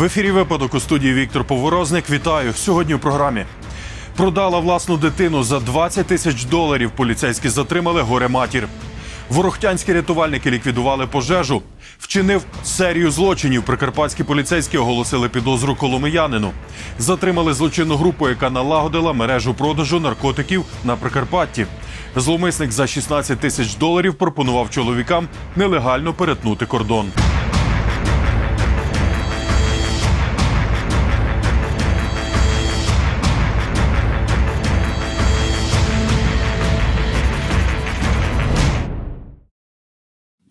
В ефірі випадок у студії Віктор Поворозник. Вітаю сьогодні у програмі. Продала власну дитину за 20 тисяч доларів. Поліцейські затримали горе матір. Ворохтянські рятувальники ліквідували пожежу. Вчинив серію злочинів. Прикарпатські поліцейські оголосили підозру коломиянину. Затримали злочинну групу, яка налагодила мережу продажу наркотиків на Прикарпатті. Зловмисник за 16 тисяч доларів пропонував чоловікам нелегально перетнути кордон.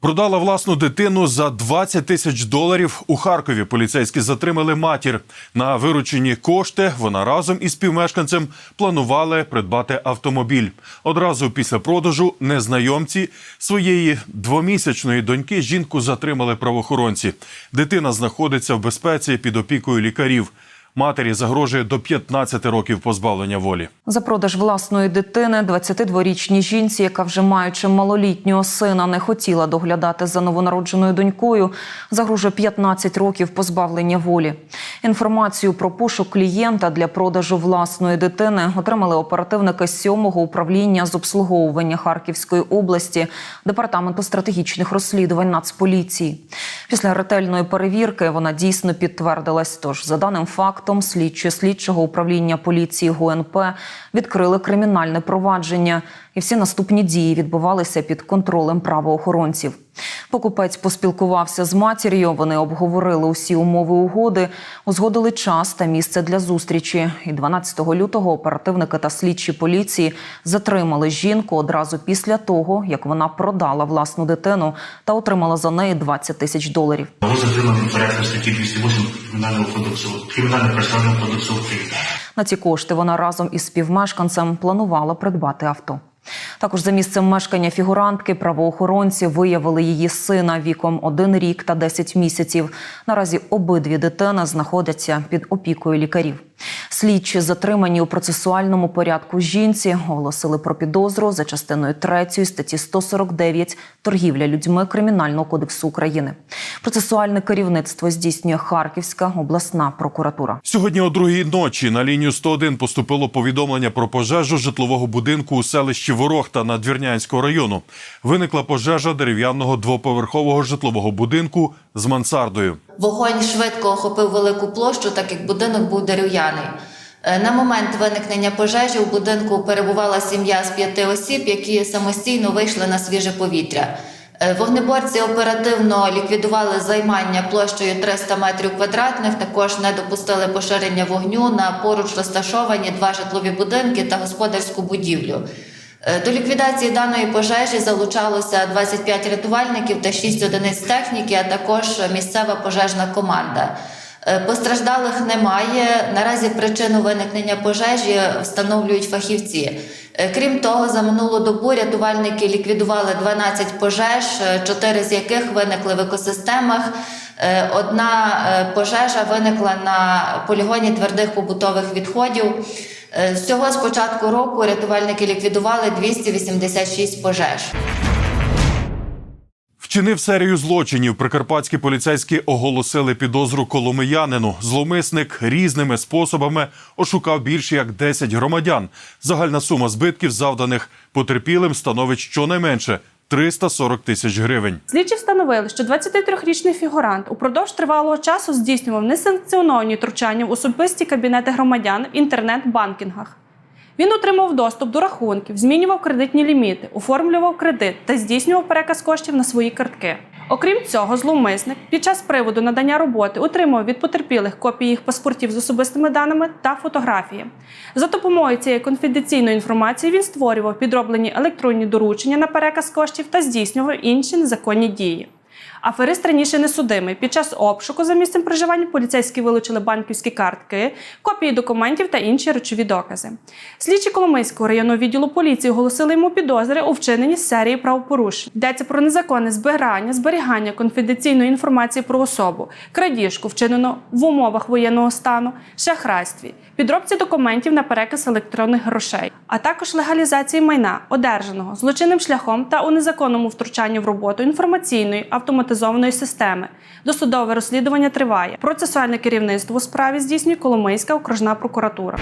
Продала власну дитину за 20 тисяч доларів у Харкові. Поліцейські затримали матір. На виручені кошти вона разом із співмешканцем планували придбати автомобіль. Одразу після продажу незнайомці своєї двомісячної доньки жінку затримали правоохоронці. Дитина знаходиться в безпеці під опікою лікарів. Матері загрожує до 15 років позбавлення волі. За продаж власної дитини 22-річній жінці, яка вже маючи малолітнього сина, не хотіла доглядати за новонародженою донькою, загрожує 15 років позбавлення волі. Інформацію про пошук клієнта для продажу власної дитини отримали оперативники 7-го управління з обслуговування Харківської області департаменту стратегічних розслідувань Нацполіції. Після ретельної перевірки вона дійсно підтвердилась. Тож, за даним фактом, слідчі слідчого управління поліції ГУНП відкрили кримінальне провадження, і всі наступні дії відбувалися під контролем правоохоронців. Покупець поспілкувався з матір'ю. Вони обговорили усі умови угоди, узгодили час та місце для зустрічі. І 12 лютого оперативники та слідчі поліції затримали жінку одразу після того, як вона продала власну дитину та отримала за неї 20 тисяч доларів. Було затримано порядку статті 208 Кримінального кодексу, Кримінального процесуального кодексу України. На ці кошти вона разом із співмешканцем планувала придбати авто. Також за місцем мешкання фігурантки правоохоронці виявили її сина віком 1 рік та 10 місяців. Наразі обидві дитини знаходяться під опікою лікарів. Слідчі затримані у процесуальному порядку жінці оголосили про підозру за частиною 3 статті 149 торгівля людьми Кримінального кодексу України. Процесуальне керівництво здійснює Харківська обласна прокуратура. Сьогодні о другій ночі на лінію 101 поступило повідомлення про пожежу житлового будинку у селищі Ворохта Надвірнянського району. Виникла пожежа дерев'яного двоповерхового житлового будинку з мансардою. Вогонь швидко охопив велику площу, так як будинок був дерев'яний. Е, На момент виникнення пожежі у будинку перебувала сім'я з п'яти осіб, які самостійно вийшли на свіже повітря. Е, Вогнеборці оперативно ліквідували займання площею 300 метрів квадратних. Також не допустили поширення вогню на поруч розташовані два житлові будинки та господарську будівлю. Е, До ліквідації даної пожежі залучалося 25 рятувальників та 6 одиниць техніки, а також місцева пожежна команда. Е, Постраждалих немає. Наразі причину виникнення пожежі встановлюють фахівці. Е, Крім того, за минулу добу рятувальники ліквідували 12 пожеж, 4 з яких виникли в екосистемах. Е, Одна е, пожежа виникла на полігоні твердих побутових відходів. Е, Всього з початку року рятувальники ліквідували 286 пожеж. Вчинив серію злочинів. Прикарпатські поліцейські оголосили підозру коломиянину. Зловмисник різними способами ошукав більше як 10 громадян. Загальна сума збитків, завданих потерпілим, становить щонайменше 340 тисяч гривень. Слідчі встановили, що 23-річний фігурант упродовж тривалого часу здійснював несанкціоновані втручання в особисті кабінети громадян в інтернет-банкінгах. Він отримав доступ до рахунків, змінював кредитні ліміти, оформлював кредит та здійснював переказ коштів на свої картки. Окрім цього, зловмисник під час приводу надання роботи отримав від потерпілих копії їх паспортів з особистими даними та фотографії. За допомогою цієї конфіденційної інформації він створював підроблені електронні доручення на переказ коштів та здійснював інші незаконні дії. Аферист раніше не судимий. Під час обшуку за місцем проживання поліцейські вилучили банківські картки, копії документів та інші речові докази. Слідчі Коломийського районного відділу поліції оголосили йому підозри у вчиненні серії правопорушень. Йдеться про незаконне збирання, зберігання конфіденційної інформації про особу, крадіжку, вчинено в умовах воєнного стану, шахрайстві, підробці документів на переказ електронних грошей, а також легалізації майна, одержаного злочинним шляхом та у незаконному втручанні в роботу інформаційної, автоматичної автоматизованої системи. Досудове розслідування триває. Процесуальне керівництво у справі здійснює Коломийська окружна прокуратура.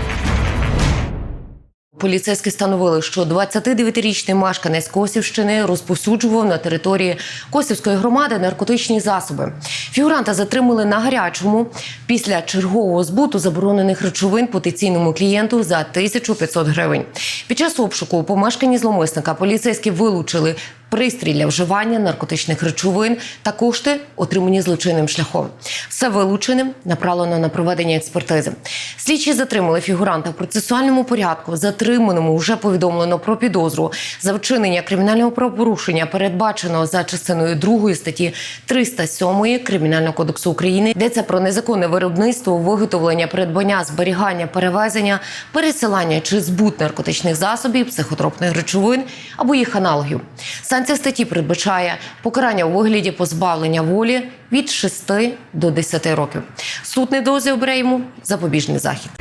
Поліцейські встановили, що 29-річний мешканець Косівщини розповсюджував на території Косівської громади наркотичні засоби. Фігуранта затримали на гарячому після чергового збуту заборонених речовин потенційному клієнту за 1500 гривень. Під час обшуку у помешканні зломисника поліцейські вилучили пристрій для вживання наркотичних речовин та кошти, отримані злочинним шляхом. Все вилучене направлено на проведення експертизи. Слідчі затримали фігуранта в процесуальному порядку. Затриманому вже повідомлено про підозру за вчинення кримінального правопорушення, передбаченого за частиною 2 статті 307 Кримінального кодексу України. Йдеться про незаконне виробництво, виготовлення, придбання, зберігання, перевезення, пересилання чи збут наркотичних засобів, психотропних речовин або їх аналогів. Санкція статті передбачає покарання у вигляді позбавлення волі від 6 до 10 років. Суд недовзі обере йому запобіжний захід.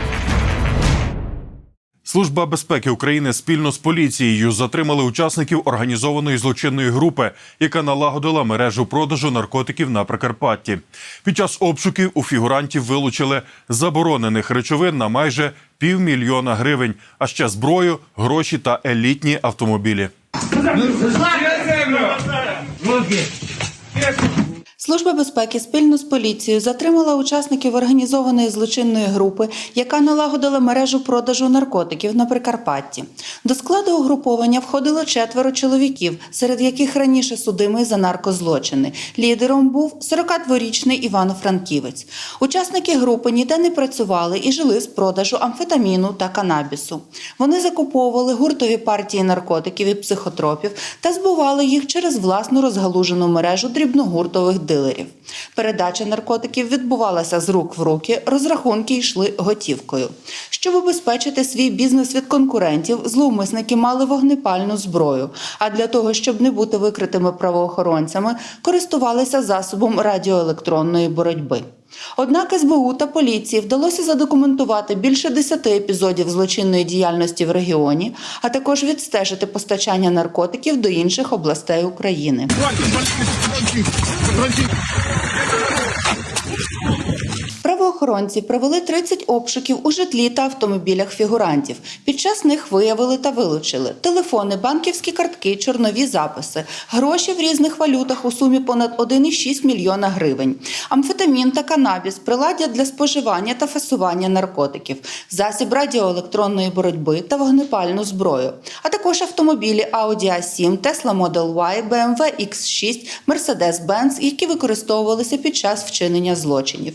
Служба безпеки України спільно з поліцією затримали учасників організованої злочинної групи, яка налагодила мережу продажу наркотиків на Прикарпатті. Під час обшуків у фігурантів вилучили заборонених речовин на майже півмільйона гривень, а ще зброю, гроші та елітні автомобілі. Руки! Служба безпеки спільно з поліцією затримала учасників організованої злочинної групи, яка налагодила мережу продажу наркотиків на Прикарпатті. До складу угруповання входило четверо чоловіків, серед яких раніше судимий за наркозлочини. Лідером був 42-річний Івано-Франківець. Учасники групи ніде не працювали і жили з продажу амфетаміну та канабісу. Вони закуповували гуртові партії наркотиків і психотропів та збували їх через власну розгалужену мережу дрібногуртових дилерів. Передача наркотиків відбувалася з рук в руки, розрахунки йшли готівкою. Щоб убезпечити свій бізнес від конкурентів, зловмисники мали вогнепальну зброю. А для того, щоб не бути викритими правоохоронцями, користувалися засобом радіоелектронної боротьби. Однак СБУ та поліції вдалося задокументувати більше 10 епізодів злочинної діяльності в регіоні, а також відстежити постачання наркотиків до інших областей України. Правоохоронці провели 30 обшуків у житлі та автомобілях фігурантів. Під час них виявили та вилучили телефони, банківські картки, чорнові записи, гроші в різних валютах у сумі понад 1,6 мільйона гривень, амфетамін та канабіс, приладдя для споживання та фасування наркотиків, засіб радіоелектронної боротьби та вогнепальну зброю, а також автомобілі Audi A7, Tesla Model Y, BMW X6, Mercedes-Benz, які використовувалися під час вчинення злочинів.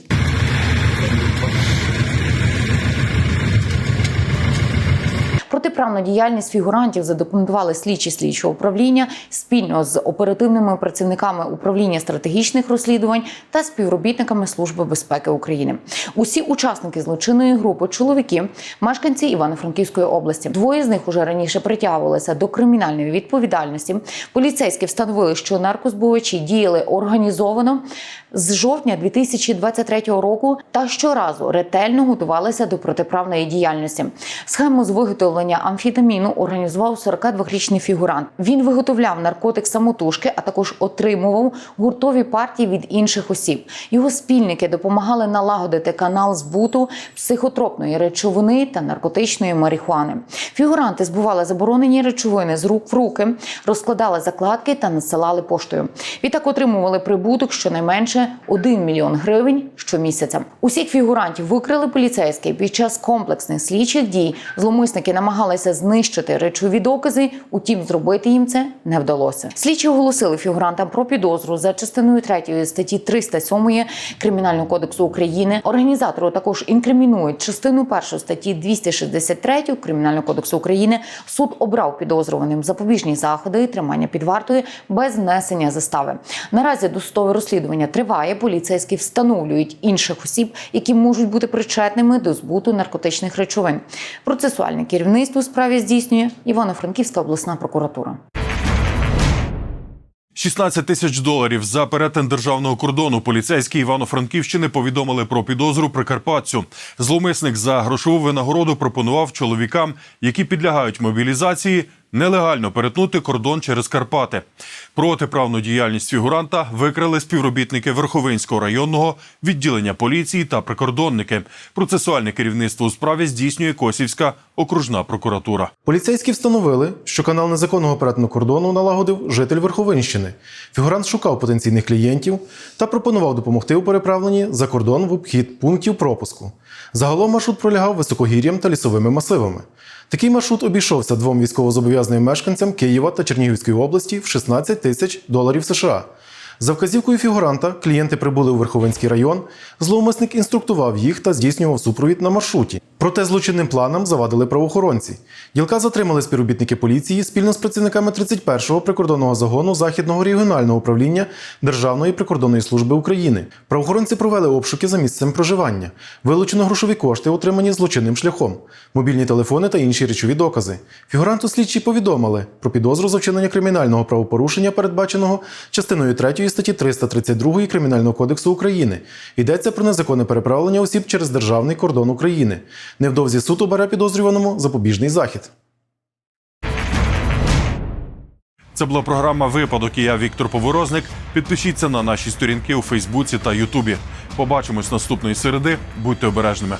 Протиправну діяльність фігурантів задокументували слідчі слідчого управління спільно з оперативними працівниками управління стратегічних розслідувань та співробітниками Служби безпеки України. Усі учасники злочинної групи чоловіки, мешканці Івано-Франківської області. Двоє з них уже раніше притягувалися до кримінальної відповідальності. Поліцейські встановили, що наркозбувачі діяли організовано з жовтня 2023 року та щоразу ретельно готувалися до протиправної діяльності. Схему з виготовлення амфетаміну організував 42-річний фігурант. Він виготовляв наркотик самотужки, а також отримував гуртові партії від інших осіб. Його спільники допомагали налагодити канал збуту психотропної речовини та наркотичної марихуани. Фігуранти збували заборонені речовини з рук в руки, розкладали закладки та надсилали поштою. Відтак отримували прибуток щонайменше 1 мільйон гривень щомісяця. Усіх фігурантів викрили поліцейські під час комплексних слідчих дій. Зломисники намагалися знищити речові докази, утім, зробити їм це не вдалося. Слідчі оголосили фігурантам про підозру за частиною 3 статті 307 Кримінального кодексу України. Організатору також інкримінують частину 1 статті 263 Кримінального кодексу України. Суд обрав підозрюваним запобіжні заходи і тримання під вартою без внесення застави. Наразі досудове розслідування триває. Поліцейські встановлюють інших осіб, які можуть бути причетними до збуту наркотичних речовин. Процесуальне керівництво у справі здійснює Івано-Франківська обласна прокуратура. 16 тисяч доларів за перетин державного кордону поліцейські Івано-Франківщини повідомили про підозру Прикарпатцю. Зловмисник за грошову винагороду пропонував чоловікам, які підлягають мобілізації, нелегально перетнути кордон через Карпати. Протиправну діяльність фігуранта викрили співробітники Верховинського районного відділення поліції та прикордонники. Процесуальне керівництво у справі здійснює Косівська окружна прокуратура. Поліцейські встановили, що канал незаконного перетину кордону налагодив житель Верховинщини. Фігурант шукав потенційних клієнтів та пропонував допомогти у переправленні за кордон в обхід пунктів пропуску. Загалом маршрут пролягав високогір'ям та лісовими масивами. Такий маршрут обійшовся двом військовозобов'язаним мешканцям Києва та Чернігівської області в 16 тисяч доларів США. За вказівкою фігуранта клієнти прибули у Верховинський район. Зловмисник інструктував їх та здійснював супровід на маршруті. Проте злочинним планам завадили правоохоронці. Ділка затримали співробітники поліції спільно з працівниками 31-го прикордонного загону Західного регіонального управління Державної прикордонної служби України. Правоохоронці провели обшуки за місцем проживання. Вилучено грошові кошти, отримані злочинним шляхом, мобільні телефони та інші речові докази. Фігуранту слідчі повідомили про підозру за вчинення кримінального правопорушення, передбаченого частиною 3 статті 332 Кримінального кодексу України. Йдеться про незаконне переправлення осіб через державний кордон України. Невдовзі суд обере підозрюваному запобіжний захід. Це була програма Випадок. і Я Віктор Поворозник. Підпишіться на наші сторінки у Фейсбуці та Ютубі. Побачимось наступної середи. Будьте обережними.